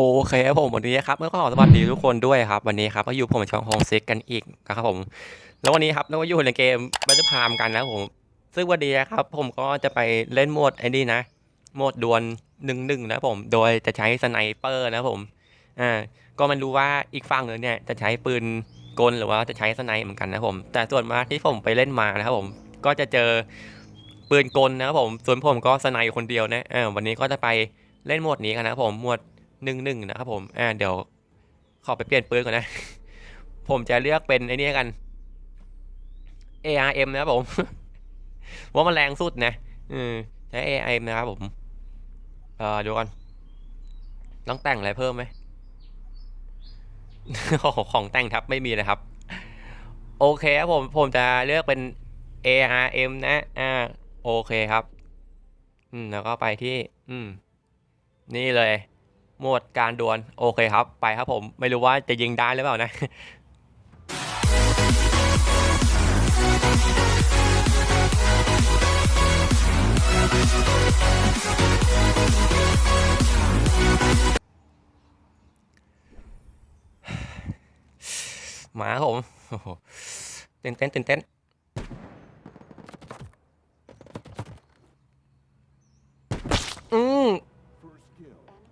โอเคครับผมวันนี้ครับเมื่อก็ขอสวัสดีทุกคนด้วยครับ วันนี้ครับก็อยู่ผมช่องฮองเซ็กกันอีกนะครับผม แล้ววันนี้ครับเราก็อยู่ในเกมบัตเตอร์พามกันนะครับผมซึ่งวันนี้ครับ ผมก็จะไปเล่นโหมดไอ้นี่นะโหมดดวลหนึ่งหนึ่งนะครับผมโดยจะใช้สไนเปอร์นะครับผมอ่าก็มันรู้ว่าอีกฝั่งหนึ่งเนี่ยจะใช้ปืนกลหรือว่าจะใช้สไนเหมือนกันนะครับผม แต่ส่วนมากที่ผมไปเล่นมานะครับผมก็จะเจอปืนกลนะครับผมส่วนผมก็สไนคนเดียวนะอ่าวันนี้ก็จะไปเล่นโหมดนี้กันนะครับผมโหมด หนึ่งหนึ่งนะครับผมอ่าเดี๋ยวขอไปเปลี่ยนปืนก่อนนะ ผมจะเลือกเป็นไอ้นี่กัน ARM นะครับผมว่ามันแรงสุดนะอืมใช้ ARM นะครับผมเอ่อดูก่อนต้องแต่งอะไรเพิ่มไหมของแต่งครับไม่มีนะครับ โอเคครับผมผมจะเลือกเป็น ARM นะ อ่า โอเคครับ อืม แล้วก็ไปที่ อืม นี่เลย หมดการดวลโอเคครับ ไปครับผมไม่รู้ว่าจะยิงได้หรือเปล่านะหมาครับผมเต้นเต้นเต้นเต้นอืม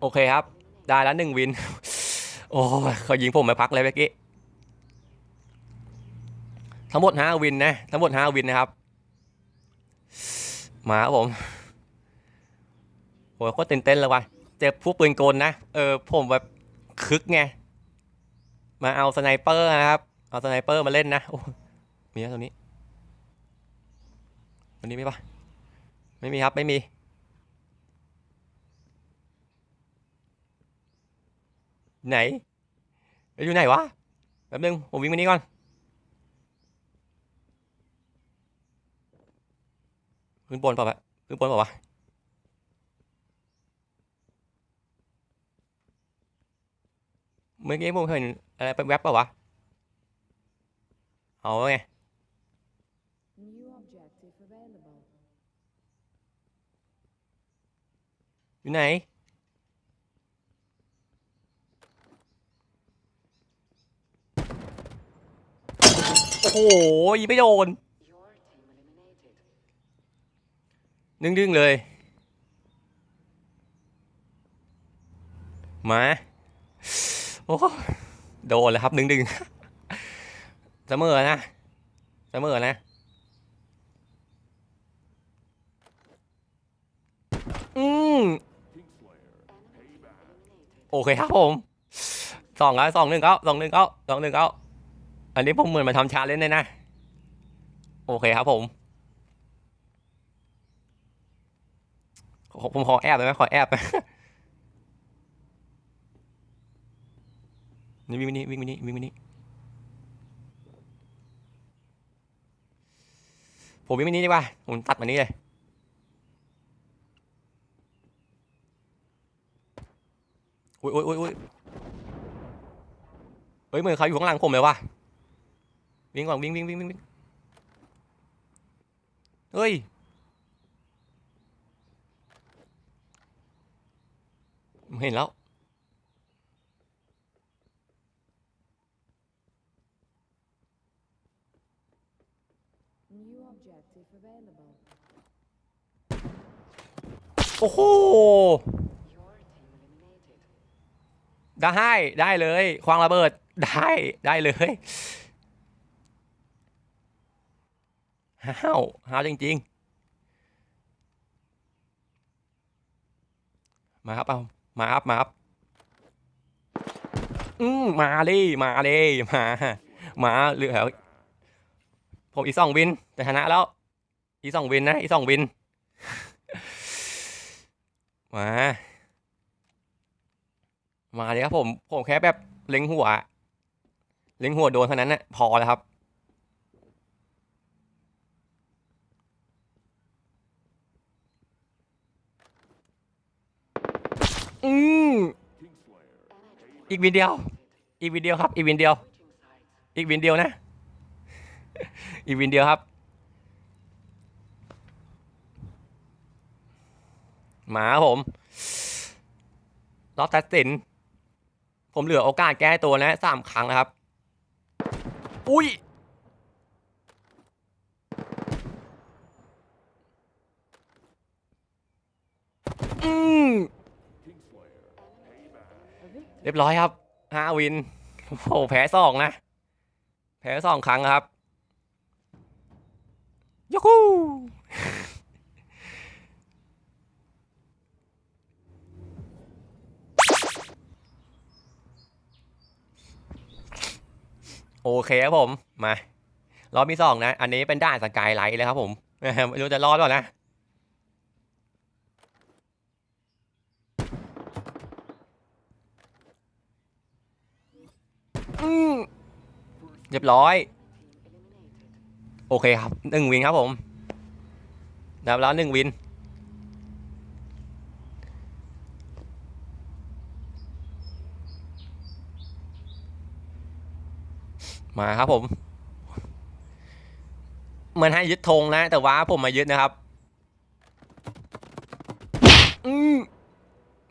โอเคครับ ได้แล้วหนึ่งวิน โอ้ยเขายิงผมไม่พักเลยเมื่อกี้ ทั้งหมดห้าวินนะ ทั้งหมดห้าวินนะครับ มาครับผมโอ้ยก็เตื่นเต้นเลยว่ะ เจอพวกปืนกลนะ เออผมแบบคึกไง มาเอาสไนเปอร์นะครับ เอาสไนเปอร์มาเล่นนะ โอ้ มีนะตัวนี้ ตัวนี้ไมีปะไม่มีครับ ไม่มี ไหนอยู่ไหนวะแป๊บนึงผมวิ่งมานี่ก่อนขึ้นบนเปล่าวะขึ้นบนเปล่าวะเมื่อกี้ผมเห็นอะไรเป็นแว็บเปล่าวะเอาไงอยู่ไหน โอ้โหยิงไม่โดนดึงดึงๆเลย มาโอ้โดนแล้วครับดึงดึงๆเสมอนะเสมอนะอืมโอเคครับผมสองแล้วสองหนึ่งเก้าสองหนึ่งเก้าสองหนึ่งเก้า อันนี้ผมเหมือนมาทำชาเล่นเลยนะ โอเคครับผม ผมขอแอบได้ไหมขอแอบไหมนี่วิ่งมานี่วิ่งมานี่วิ่งมานี่ผมวิ่งมานี่ดีกว่า ผมตัดมานี่เลยอุ้ยอุ้ยอุ้ยอุ้ยเฮ้ยเหมือนเขาอยู่ข้างหลังผมเลยว่ะ วิ่งก่อนวิ่งวิ่งวิ่งวิ่งวิ่งเฮ้ยผมเห็นแล้วโอ้โหได้ได้เลยควางระเบิดได้ได้เลย ห้าวห้าวจริง ๆ มาครับเอามาครับมาครับอืมมาดิมาดิมามาเหลือผมอีสองวินจะชนะแล้ว อีสองวินนะอีสองวินมามาเลยครับผมผมแค่แบบเล็งหัว เล็งหัวโดนเท่านั้นนะพอแล้วครับ อืมอีกวินเดียว อีกวินเดียวครับ อีกวินเดียว อีกวินเดียวนะ อีกวินเดียวครับมาผม รอบตัดสิน ผมเหลือโอกาสแก้ตัวนะสามครั้งนะครับ อุ้ยอืม เรียบร้อยครับห้าวินโอ้โหแพ้สองนะ แพ้สองครั้งครับยูฮูโอเคครับผม มารอบที่สองนะ อันนี้เป็นด่านสกายไลท์เลยครับผม ไม่รู้จะรอดหรอนะ เรียบร้อย โอเคครับหนึ่งวินครับผมได้แล้วหนึ่งวิน มาครับผมเหมือนให้ยึดธงนะ แต่ว่าผมมายึดนะครับอื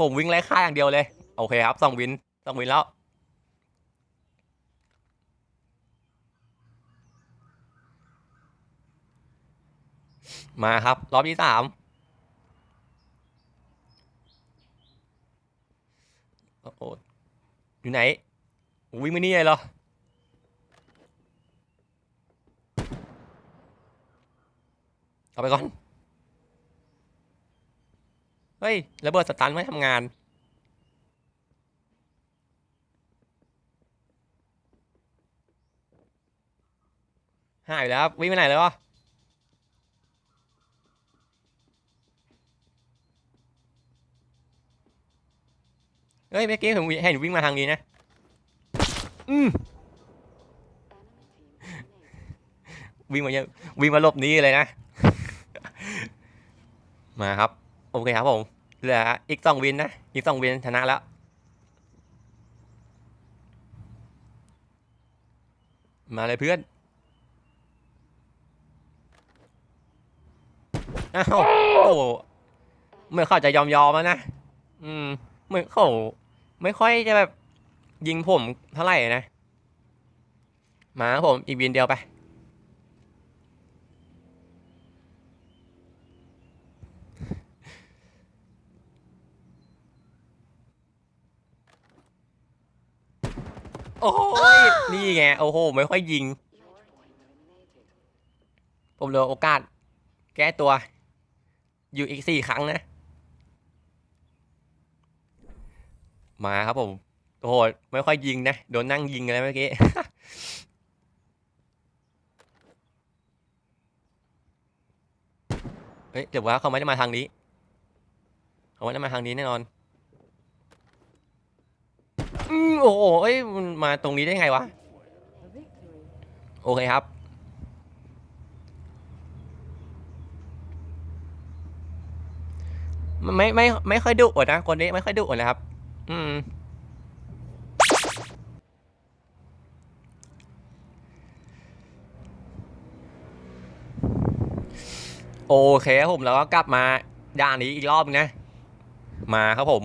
ผมวิ่งไล่ฆ่าอย่างเดียวเลย โอเคครับสองวินสองวินแล้ว มาครับ รอบที่สามโอ้อยู่ไหนวิ่งมานี่เลยเหรอเอาไปก่อน เฮ้ยระเบิดสตันไม่ทำงานหายแล้ววิ่งไปไหนแล้ววะ เฮ้ยเมื่อกี้ผมเห็นวิ่งมาทางนี้นะ อืมวิ่งมาเยอะวิ่งมาหลบนี้เลยนะ มาครับ โอเคครับผมเหลืออีกสองวินนะ อีกสองวินชนะแล้วมาเลยเพื่อน อ้าว โอ้โหเมื่อเข้าจะยอมยอมแล้วนะ อืม เหมือนเขาไม่ค่อยจะแบบยิงผมเท่าไหร่นะ มาผมอีกวินเดียวไป โอ้ยนี่ไง โอ้โห ไม่ค่อยยิง ผมเหลือโอกาส แก้ตัว อยู่อีกสี่ครั้งนะ มาครับผมโอ้โหไม่ค่อยยิงนะ โดนนั่งยิงอะไรเมื่อกี้เฮ้ยเดี๋ยวว่าเขาไม่ได้มาทางนี้ เขาไม่ได้มาทางนี้แน่นอนอืมโอ้โหเอ้ยมันมาตรงนี้ได้ไงวะ โอเคครับไม่ไม่ไม่ค่อยดุนะคนนี้ไม่ค่อยดุนะครับ อืมโอเคครับผมแล้วก็กลับมาด่านนี้อีกรอบนะ มาครับผม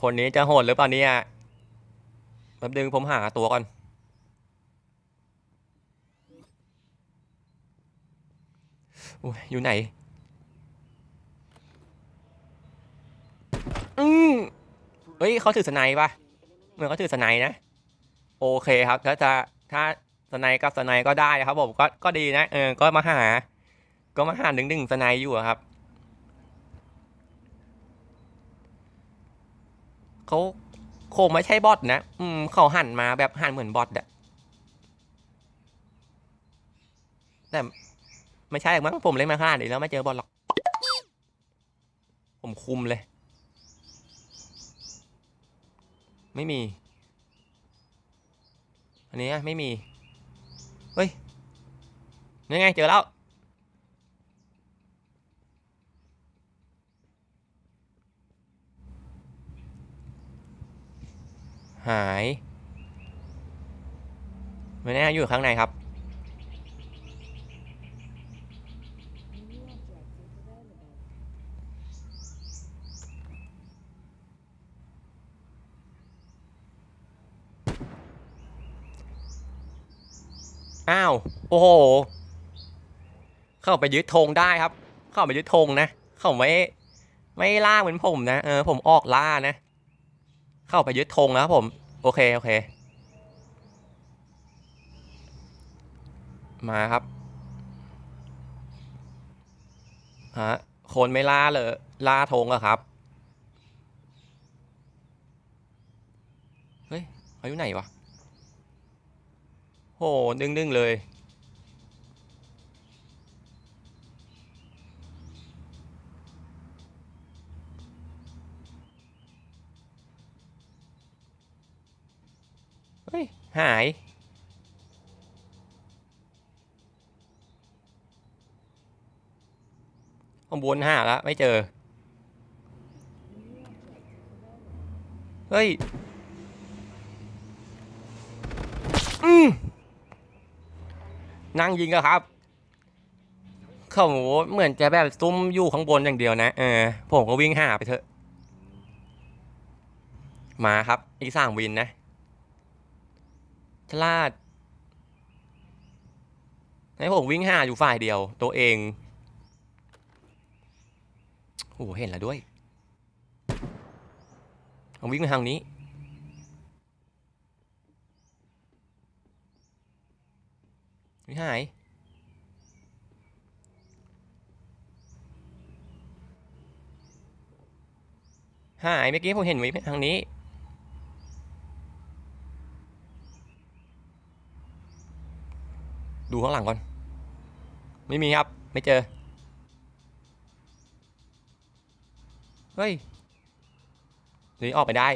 คนนี้จะโหดหรือเปล่าเนี่ยแป๊บนึงผมหาตัวก่อนโอ้ยอยู่ไหน อืมเฮ้ยเขาถือสไนป์ปะเหมือนเขาถือสไนป์นะ โอเคครับถ้าจะถ้าสไนป์กับสไนป์ก็ได้ครับผมก็ก็ดีนะ เออ ก็มาหา ก็มาหาหนึ่งหนึ่งสไนป์อยู่ครับเขาคงไม่ใช่บอทนะ อืมเขาหันมาแบบหันเหมือนบอทอะแต่ไม่ใช่หรอกมั้งผมเล่นมาขนาดนี้แล้วไม่เจอบอทหรอก ผมคุมเลย ไม่มี อันนี้ไม่มี เฮ้ยนี่ไงเจอแล้ว หายไม่แน่อยู่ข้างในครับ New objective available. โอ้าว โอ้โห เข้าไปยึดธงได้ครับ เข้าไปยึดธงนะ เข้าไม่ไม่ล่าเหมือนผมนะเออผมออกล่านะ เข้าไปยึดธงแล้วครับผม โอเคโอเค มาครับฮะคนไม่ล่าเลยล่าธงอะครับเฮ้ยเขาอยู่ไหนวะโหดึงดึงๆเลย เฮ้ย หายผมวนห้าแล้วไม่เจอ เฮ้ย อืมนั่งยิงอะครับเขาเหมือนจะแบบซุ่มอยู่ข้างบนอย่างเดียวนะเออผมก็วิ่งหาไปเถอะ มาครับ อีกสามวินนะ ฉลาดให้ผมวิ่งหาอยู่ฝ่ายเดียว ตัวเองโอ้โหเห็นแล้วด้วยผมวิ่งมาทางนี้ไม่หายหายเมื่อกี้ผมเห็นวิ่ทางนี้ ดูข้างหลังก่อน ไม่มีครับ ไม่เจอ เฮ้ยหนีออกไปได้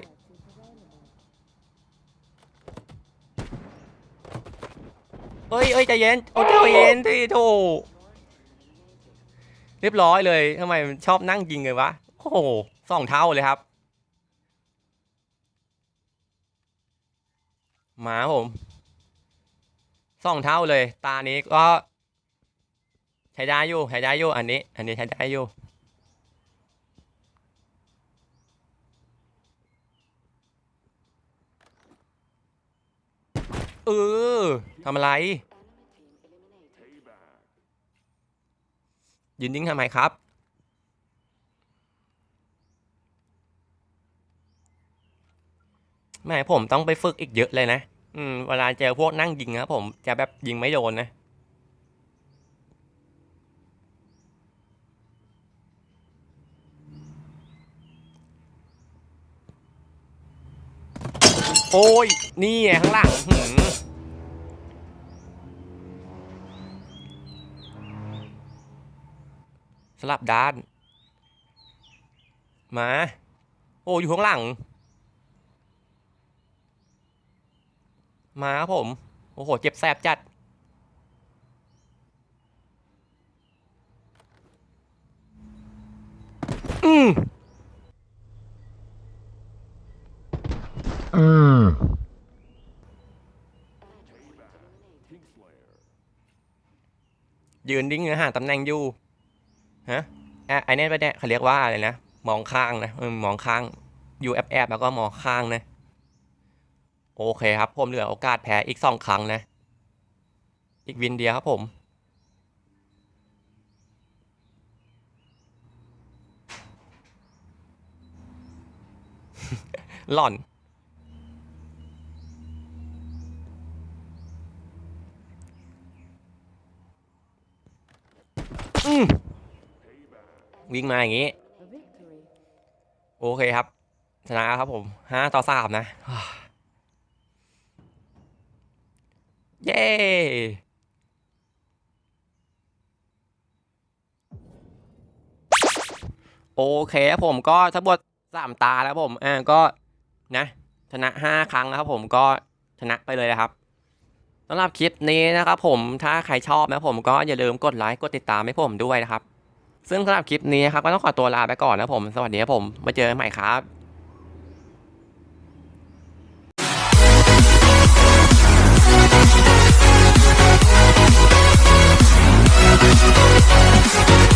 เฮ้ยเฮ้ยใจเย็นโอ้ใจเย็นที่โถเรียบร้อยเลยทำไมชอบนั่งยิงเลยวะ โอ้โหสองเท่าเลยครับ มาผม สองเท่าเลย ตานี้ก็ ใช้ได้อยู่ใช้ได้อยู่อันนี้ อันนี้ใช้ได้อยู่เออทำอะไร ยืนนิ่งทำไมครับ แม่ผมต้องไปฝึกอีกเยอะเลยนะ อืมเวลาเจอพวกนั่งยิงนะผมจะแบบยิงไม่โดนนะโอ้ย นี่ไงข้างหลังหืมสลับด้าน มา โอ้อยู่ข้างหลัง มาครับผม โอ้โห เจ็บแสบจัด อืมยืนดิ้งนะหาตำแหน่งอยู่ฮะอะไอ้เนี่ยไปเนี่ยเขาเรียกว่าอะไรนะ มองข้างนะเออมองข้างอยู่แอบแอบๆแล้วก็มองข้างนะ โอเคครับ ผมเหลือโอกาสแพ้อีกสองครั้งนะ อีกวินเดียครับผม หล่อน วิ่งมาอย่างนี้ โอเคครับ ชนะครับผมห้าต่อสามนะ เย้โอเคครับผมก็ทั้งหมดสามตาแล้วผมอ่าก็นะชนะห้าครั้งนะครับผมก็ชนะไปเลยนะครับสำหรับคลิปนี้นะครับผมถ้าใครชอบนะผมก็อย่าลืมกดไลค์กดติดตามให้ผมด้วยนะครับ ซึ่งสำหรับคลิปนี้ครับก็ต้องขอตัวลาไปก่อนนะผม สวัสดีครับผมมาเจอกันใหม่ครับ Peace.